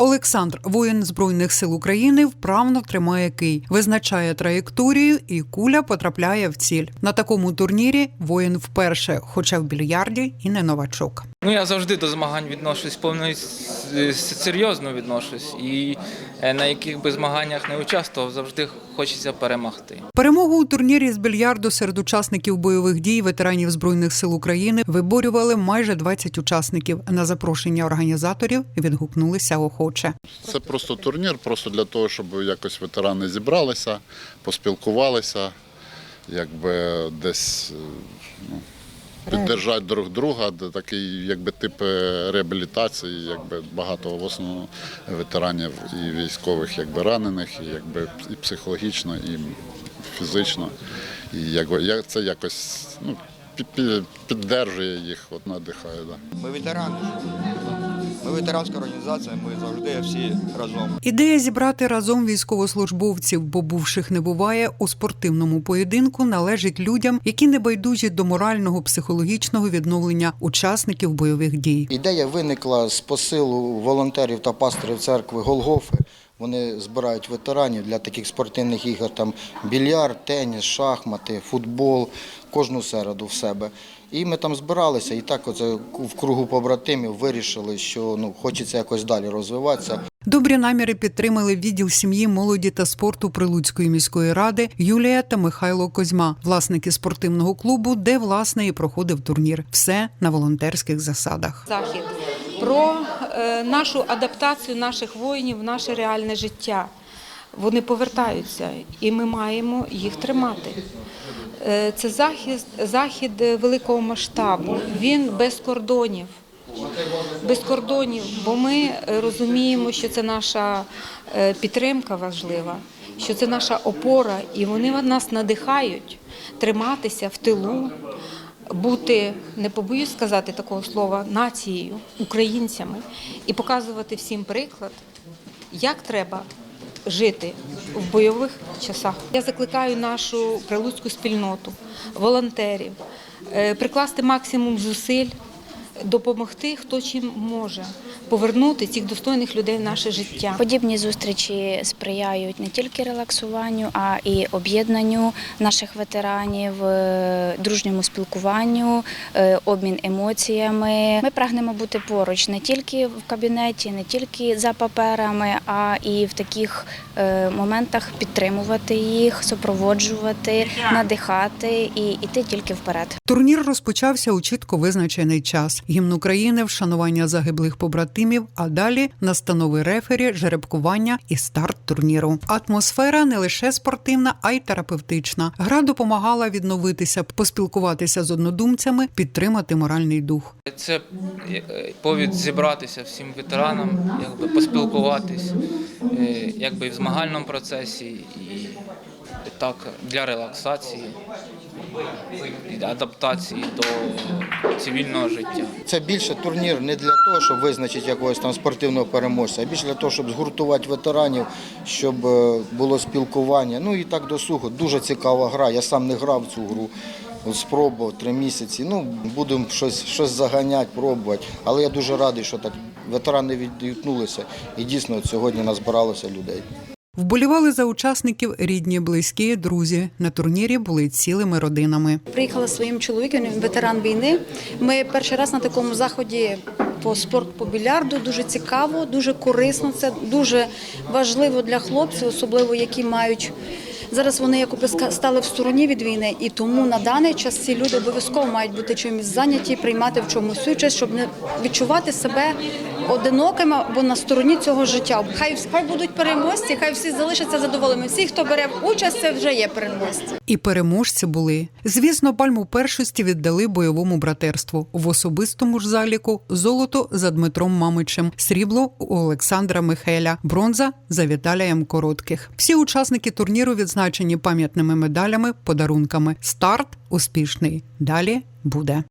Олександр, воїн збройних сил України, вправно тримає кий, визначає траєкторію, і куля потрапляє в ціль. На такому турнірі воїн вперше, хоча в більярді і не новачок. Ну, я завжди до змагань відношусь повно серйозно відношусь. І е, на яких би змаганнях не участвував, завжди хочеться перемогти. Перемогу у турнірі з більярду серед учасників бойових дій ветеранів збройних сил України виборювали майже 20 учасників. На запрошення організаторів відгукнулися охоче. Це просто турнір, просто для того, щоб якось ветерани зібралися, поспілкувалися, якби десь е, ну, піддержати друг друга, такий якби тип е, реабілітації, якби багато в основному ветеранів і військових, якби ранених, і якби і психологічно, і фізично. І якби я- це якось ну, пі- пі- піддержує їх, от надихає. Да. Ми ветерани. Ми ветеранська організація, ми завжди всі разом. Ідея зібрати разом військовослужбовців, бо бувших не буває у спортивному поєдинку, належить людям, які не байдужі до морального психологічного відновлення учасників бойових дій. Ідея виникла з посилу волонтерів та пасторів церкви Голгофи. Вони збирають ветеранів для таких спортивних ігор, там більярд, теніс, шахмати, футбол кожну середу в себе. І ми там збиралися, і так оце в кругу побратимів вирішили, що ну хочеться якось далі розвиватися. Добрі наміри підтримали відділ сім'ї, молоді та спорту Прилуцької міської ради Юлія та Михайло Козьма, власники спортивного клубу, де власне і проходив турнір. Все на волонтерських засадах. захід про е, нашу адаптацію наших воїнів в наше реальне життя. Вони повертаються, і ми маємо їх тримати. Е, Це захід, захід великого масштабу. Він без кордонів. Без кордонів, бо ми розуміємо, що це наша е, підтримка важлива, що це наша опора, і вони нас надихають триматися в тилу, бути, не побоюсь сказати такого слова, нацією, українцями і показувати всім приклад, як треба жити в бойових часах. Я закликаю нашу прилуцьку спільноту, волонтерів е, прикласти максимум зусиль, допомогти, хто чим може, повернути цих достойних людей в наше життя. Подібні зустрічі сприяють не тільки релаксуванню, а і об'єднанню наших ветеранів, е, дружньому спілкуванню, е, обмін емоціями. Ми прагнемо бути поруч не тільки в кабінеті, не тільки за паперами, а і в таких е, моментах підтримувати їх, супроводжувати, надихати і йти тільки вперед. Турнір розпочався у чітко визначений час. Гімн України, вшанування загиблих побратимів, а далі настанови рефері, жеребкування і старт турніру. Атмосфера не лише спортивна, а й терапевтична. Гра допомагала відновитися, поспілкуватися з однодумцями, підтримати моральний дух. Це е, повід зібратися всім ветеранам, якби поспілкуватись, е, якби в змагальному процесі, і так для релаксації, адаптації до цивільного життя. Це більше турнір не для того, щоб визначити якогось там спортивного переможця, а більше для того, щоб згуртувати ветеранів, щоб е, було спілкування. Ну і так до сухо. Дуже цікава гра. Я сам не грав цю гру. Спробував три місяці. Ну, будемо щось, щось заганяти, пробувати. Але я дуже радий, що так ветерани відгукнулися. І дійсно сьогодні назбиралося людей. Вболівали за учасників рідні, близькі, друзі. На турнірі були цілими родинами. Приїхала своїм чоловіком, ветеран війни. Ми перший раз на такому заході по спорт по більярду. Дуже цікаво, дуже корисно. Це дуже важливо для хлопців, особливо які мають. Зараз вони якоби стали в стороні від війни, і тому на даний час ці люди обов'язково мають бути чимось зайняті, приймати в чомусь участь, щоб не відчувати себе одинокими або на стороні цього життя. Хай хай будуть переможці, хай всі залишаться задоволеними. Всі, хто бере участь, це вже є переможці. І переможці були. Звісно, пальму першості віддали бойовому братерству. В особистому ж заліку золото за Дмитром Мамичем, срібло у Олександра Михеля, бронза за Віталієм Коротких. Всі учасники турніру відзначені пам'ятними медалями, подарунками. Старт успішний. Далі буде.